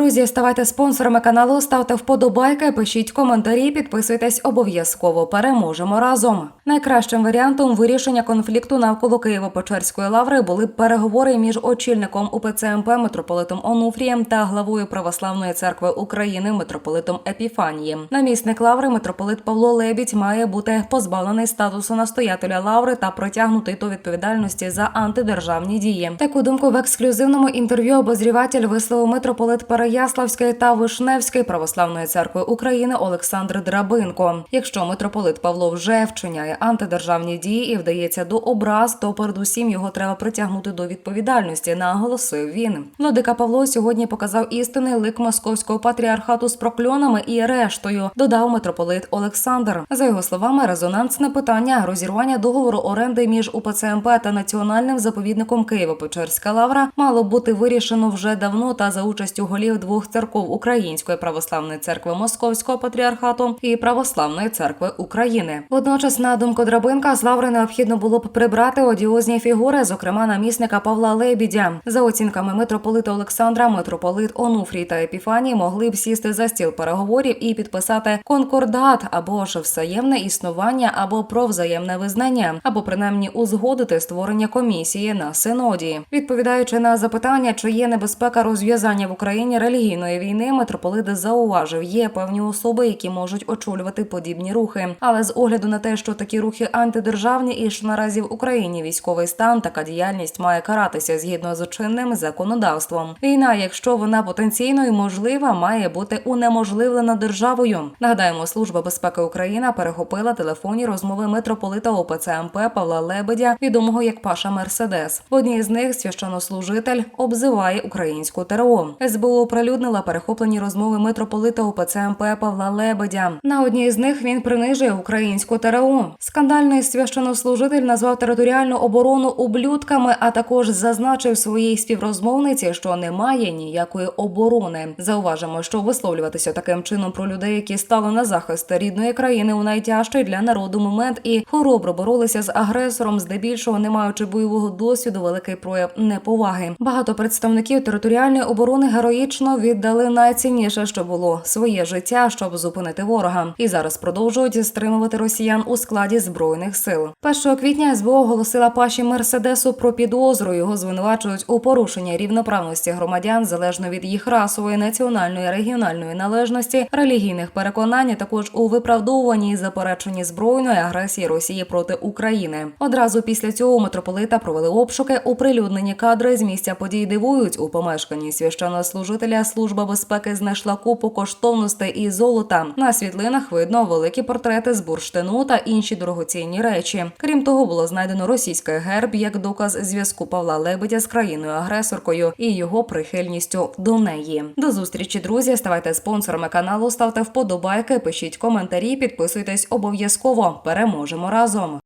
Друзі, ставайте спонсорами каналу, ставте вподобайки, пишіть коментарі, підписуйтесь обов'язково. Переможемо разом. Найкращим варіантом вирішення конфлікту навколо Києво-Печерської лаври були б переговори між очільником УПЦ МП митрополитом Онуфрієм та главою Православної церкви України митрополитом Епіфанієм. Намісник лаври митрополит Павло Лебідь має бути позбавлений статусу настоятеля лаври та притягнутий до відповідальності за антидержавні дії. Таку думку в ексклюзивному інтерв'ю обозріватель висловив митрополит Переяславської та Вишневської православної церкви України Олександр Драбинко. Якщо митрополит Павло вже вчиняє антидержавні дії і вдається до образ, то передусім його треба притягнути до відповідальності, наголосив він. Владика Павло сьогодні показав істинний лик московського патріархату з прокльонами і рештою, додав митрополит Олександр. За його словами, резонансне питання розірвання договору оренди між УПЦ МП та національним заповідником Києво-Печерська лавра мало бути вирішено вже давно та за участю голів двох церков Української православної церкви Московського патріархату і Православної церкви України. Водночас, на думку Драбинка, з лаври необхідно було б прибрати одіозні фігури, зокрема намісника Павла Лебідя. За оцінками митрополита Олександра, митрополит Онуфрій та Епіфаній могли б сісти за стіл переговорів і підписати конкордат або ж взаємне існування, або про взаємне визнання, або принаймні узгодити створення комісії на синоді. Відповідаючи на запитання, чи є небезпека розв'язання в Україні релігійної війни, митрополит зауважив, є певні особи, які можуть очолювати подібні рухи. Але з огляду на те, що такі рухи антидержавні і що наразі в Україні військовий стан, така діяльність має каратися згідно з чинним законодавством. Війна, якщо вона потенційно і можлива, має бути унеможливлена державою. Нагадаємо, служба безпеки України перехопила телефонні розмови митрополита ОПЦ МП Павла Лебедя, відомого як Паша Мерседес. В одній з них священнослужитель обзиває українську ТРО. СБУ оприлюднила перехоплені розмови митрополита ОПЦ МП Павла Лебедя. На одній з них він принижує українську ТРО. Скандальний священнослужитель назвав територіальну оборону ублюдками, а також зазначив своїй співрозмовниці, що немає ніякої оборони. Зауважимо, що висловлюватися таким чином про людей, які стали на захист рідної країни у найтяжчий для народу момент і хоробро боролися з агресором, здебільшого не маючи бойового досвіду, великий прояв неповаги. Багато представників територіальної оборони героїчно віддали найцінніше, що було своє життя, щоб зупинити ворога, і зараз продовжують стримувати росіян у складі збройних сил. 1 квітня СБУ оголосила паші Мерседесу про підозру. Його звинувачують у порушенні рівноправності громадян залежно від їх расової, національної, регіональної належності, релігійних переконань, а також у виправдовуванні і запереченні збройної агресії Росії проти України. Одразу після цього митрополита провели обшуки. Оприлюднені кадри з місця подій дивують у помешканні священнослужителя. Служба безпеки знайшла купу коштовностей і золота. На світлинах видно великі портрети з бурштину та інші дорогоцінні речі. Крім того, було знайдено російський герб як доказ зв'язку Павла Лебедя з країною агресоркою і його прихильністю до неї. До зустрічі, друзі. Ставайте спонсорами каналу, ставте вподобайки, пишіть коментарі, підписуйтесь обов'язково. Переможемо разом.